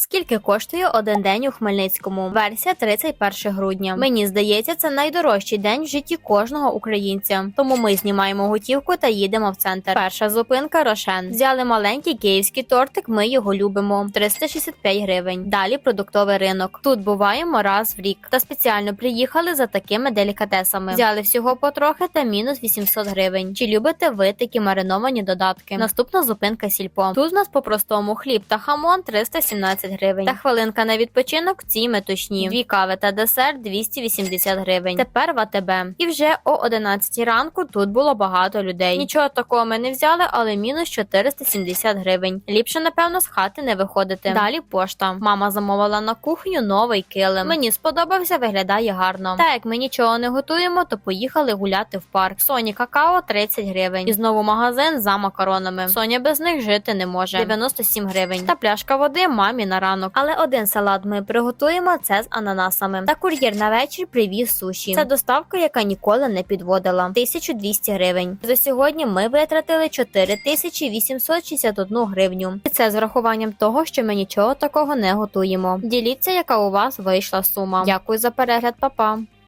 Скільки коштує один день у Хмельницькому? Версія 31 грудня. Мені здається, це найдорожчий день в житті кожного українця. Тому ми знімаємо готівку та їдемо в центр. Перша зупинка Рошен. Взяли маленький київський тортик. Ми його любимо. 365 гривень. Далі продуктовий ринок. Тут буваємо раз в рік. Та спеціально приїхали за такими делікатесами. Взяли всього потрохи та мінус 800 гривень. Чи любите ви такі мариновані додатки? Наступна зупинка сільпо. Тут у нас по-простому хліб та хамон 317 гривень. Та хвилинка на відпочинок в цій метушні. Дві кави та десерт 280 гривень. Тепер в АТБ. І вже о 11 ранку тут було багато людей. Нічого такого ми не взяли, але мінус 470 гривень. Ліпше, напевно, з хати не виходити. Далі пошта. Мама замовила на кухню новий килим. Мені сподобався, виглядає гарно. Та як ми нічого не готуємо, то поїхали гуляти в парк. Соні какао 30 гривень. І знову магазин за макаронами. Соня без них жити не може. 97 гривень. Та пляшка води мамі ранок. Але один салат ми приготуємо це з ананасами. Та кур'єр на вечір привіз суші. Це доставка, яка ніколи не підводила. 1200 гривень. За сьогодні ми витратили 4861 гривню. І це з врахуванням того, що ми нічого такого не готуємо. Діліться, яка у вас вийшла сума. Дякую за перегляд, папа.